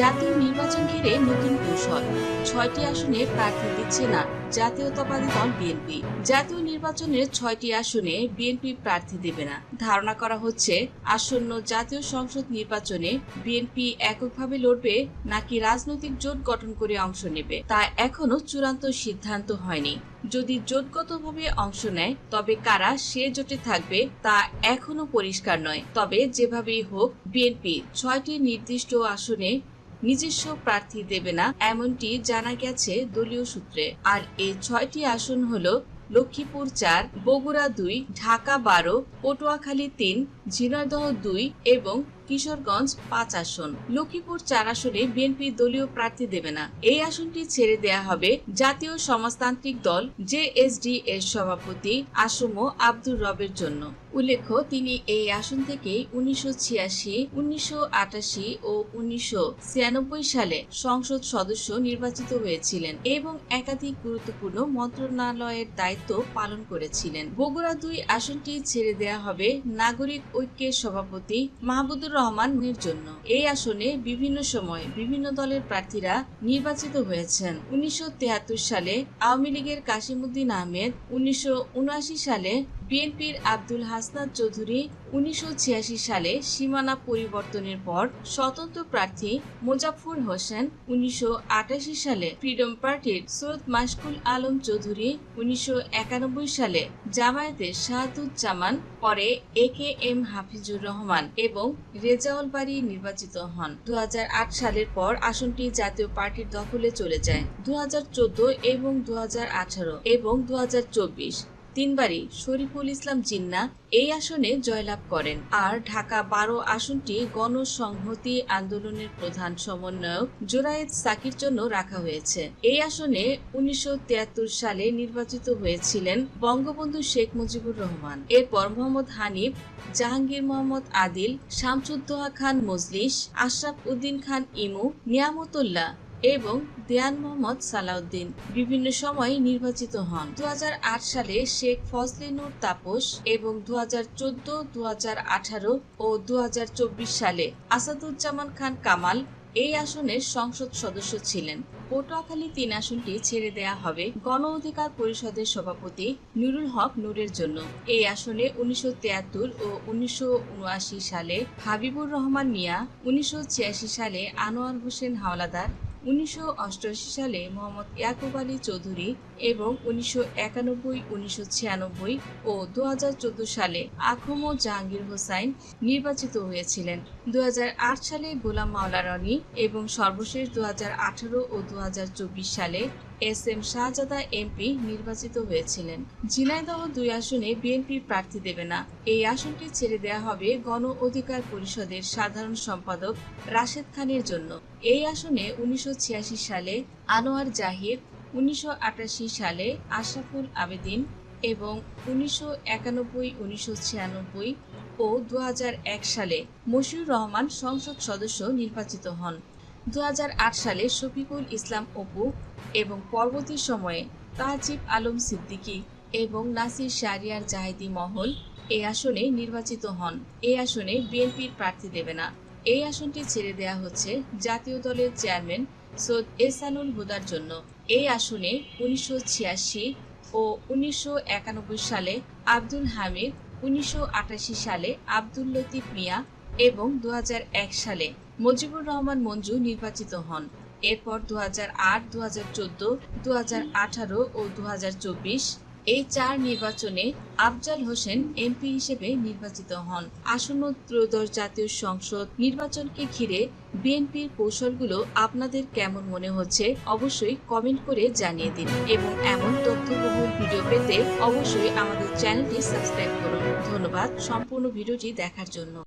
জাতীয় নির্বাচন ঘিরে নতুন কৌশল। ছয়টি আসনে প্রার্থী দিচ্ছে না জাতীয়তাবাদী দল বিএনপি। জাতীয় নির্বাচনের ছয়টি আসনে বিএনপি প্রার্থী দেবে না। ধারণা করা হচ্ছে, আসন্ন জাতীয় সংসদ নির্বাচনে বিএনপি এককভাবে লড়বে নাকি রাজনৈতিক জোট গঠন করে অংশ নেবে, তা এখনও চূড়ান্ত সিদ্ধান্ত হয়নি। যদি জোটগতভাবে অংশ নেয়, তবে কারা সে জোটে থাকবে তা এখনও পরিষ্কার নয়। তবে যেভাবেই হোক, বিএনপি ছয়টি নির্দিষ্ট আসনে নিজস্ব প্রার্থী দেবে না, এমনটি জানা গেছে দলীয় সূত্রে। আর এই ছয়টি আসন হল লক্ষ্মীপুর চার, বগুড়া দুই, ঢাকা বারো, পটুয়াখালী তিন, ঝিনাইদহ দুই এবং কিশোরগঞ্জ পাঁচ আসন। লক্ষ্মীপুর চার আসনে বিএনপি দলীয় প্রার্থী দেবে না। এই আসনটি ছেড়ে দেয়া হবে জাতীয় সমাজতান্ত্রিক দল জেএসডি এর সভাপতি আসম আব্দুর রবের জন্য। উল্লেখ্য, তিনি এই আসন থেকে উনিশশো ছিয়াশি, উনিশশো আটাশি ও উনিশশো ছিয়ানব্বই সালে সংসদ সদস্য নির্বাচিত হয়েছিলেন এবং একাধিক গুরুত্বপূর্ণ মন্ত্রণালয়ের দায়িত্ব পালন করেছিলেন। বগুড়া দুই আসনটি ছেড়ে দেয়া হবে নাগরিক ঐক্যের সভাপতি মাহমুদুর রহমানের জন্য। এই আসনে বিভিন্ন সময় বিভিন্ন দলের প্রার্থীরা নির্বাচিত হয়েছেন। উনিশশো সালে আওয়ামী লীগের কাশিমুদ্দিন আহমেদ, উনিশশো উনআশি সালে বিএনপির আব্দুল হাসনাত চৌধুরী উনিশশো ছিয়াশি সালে সীমানা পরিবর্তনের পর স্বতন্ত্র প্রার্থী মোজাফর হোসেন উনিশশো আটাশি সালে ফ্রিডম পার্টির সৈয়দ মাসকুল আলম চৌধুরী উনিশশো একানব্বই সালে জামায়াতের শাহাদুজ্জামান, পরে A K M Hafizur Rahman এবং রেজাউল বাড়ি নির্বাচিত হন। দু হাজার আট সালের পর আসনটি জাতীয় পার্টির দখলে চলে যায়। দু হাজার চোদ্দ এবং দু হাজার আঠারো এবং দু হাজার চব্বিশ তিনবারই শরীফুল ইসলাম জিন্না এই আসনে জয়লাভ করেন। আর ঢাকা বারো আসনটি গণসংহতি আন্দোলনের প্রধান সমন্বয়ক জোরায়েদ সাকির জন্য রাখা হয়েছে। এই আসনে উনিশশো তিয়াত্তর সালে নির্বাচিত হয়েছিলেন বঙ্গবন্ধু শেখ মুজিবুর রহমান। এরপর মোহাম্মদ হানিফ, জাহাঙ্গীর মোহাম্মদ আদিল, শামসুদ্দোহা খান মজলিস, আশরাফ উদ্দিন খান ইমু, নিয়ামতুল্লাহ এবং দেয়ান মোহাম্মদ সালাউদ্দিন বিভিন্ন সময় নির্বাচিত হন। দু হাজার আট সালে শেখ ফজলে নূর তাপস এবং দু হাজার চোদ্দ দু ও দুহাজার চব্বিশ সালে আসাদুজ্জামান খান কামাল এই আসনের সংসদ সদস্য ছিলেন। পটুয়াখালী তিন আসনটি ছেড়ে দেয়া হবে গণ অধিকার পরিষদের সভাপতি নুরুল হক নূরের জন্য। এই আসনে উনিশশো তিয়াত্তর ও উনিশশো উনআশি সালে হাবিবুর রহমান মিয়া, উনিশশো ছিয়াশি সালে আনোয়ার হোসেন হাওলাদার উনিশশো অষ্টআশি সালে মোহাম্মদ ইয়াকুব আলী চৌধুরী এবং উনিশশো একানব্বই, উনিশশো ছিয়ানব্বই ও দু হাজার চোদ্দ সালে আখম জাহাঙ্গীর হোসাইন নির্বাচিত হয়েছিলেন। দুহাজার আট সালে গোলাম মাওলা রনি এবং সর্বশেষ দু হাজার আঠারো ও দুহাজার চব্বিশ সালে এস এম শাহজাদা এমপি নির্বাচিত হয়েছিলেন। ঝিনাইদহ দুই আসনে বিএনপি প্রার্থী দেবে না। এই আসনটি ছেড়ে দেয়া হবে গণ অধিকার পরিষদের সাধারণ সম্পাদক রাশেদ খানের জন্য। এই আসনে উনিশশো সালে আনোয়ার জাহির, উনিশশো সালে আশরাফুল আবেদিন এবং উনিশশো একানব্বই, উনিশশো ছিয়ানব্বই ও দু সালে মশিউর রহমান সংসদ সদস্য নির্বাচিত হন। দু সালে শফিকুল ইসলাম অপু এবং পরবর্তী সময়ে তাজিব আলম সিদ্দিকী এবং নাসির শারিয়ার জাহিদি মহল এই আসনে নির্বাচিত হন। এই আসনে বিএনপির প্রার্থী দেবে না। এই আসনটি ছেড়ে দেয়া হচ্ছে জাতীয় দলের চেয়ারম্যান সৈয়দ এসানুল হুদার জন্য। এই আসনে উনিশশো ছিয়াশি ও উনিশশো একানব্বই সালে আব্দুল হামিদ, উনিশশো আটাশি সালে আব্দুল লতিফ মিয়া এবং দু হাজার এক সালে মজিবুর রহমান মঞ্জু নির্বাচিত হন। এরপর দু হাজার আট দু হাজার চোদ্দ দু হাজার আঠারো ও দু হাজার চব্বিশ এই চার নির্বাচনে আফজাল হোসেন এমপি হিসেবে নির্বাচিত হন। আসন্ন ত্রয়োদশ জাতীয় সংসদ নির্বাচনকে ঘিরে বিএনপির কৌশলগুলো আপনাদের কেমন মনে হচ্ছে অবশ্যই কমেন্ট করে জানিয়ে দিন এবং এমন তথ্যবহুল ভিডিও পেতে অবশ্যই আমাদের চ্যানেলটি সাবস্ক্রাইব করুন। ধন্যবাদ, সম্পূর্ণ ভিডিওটি দেখার জন্য।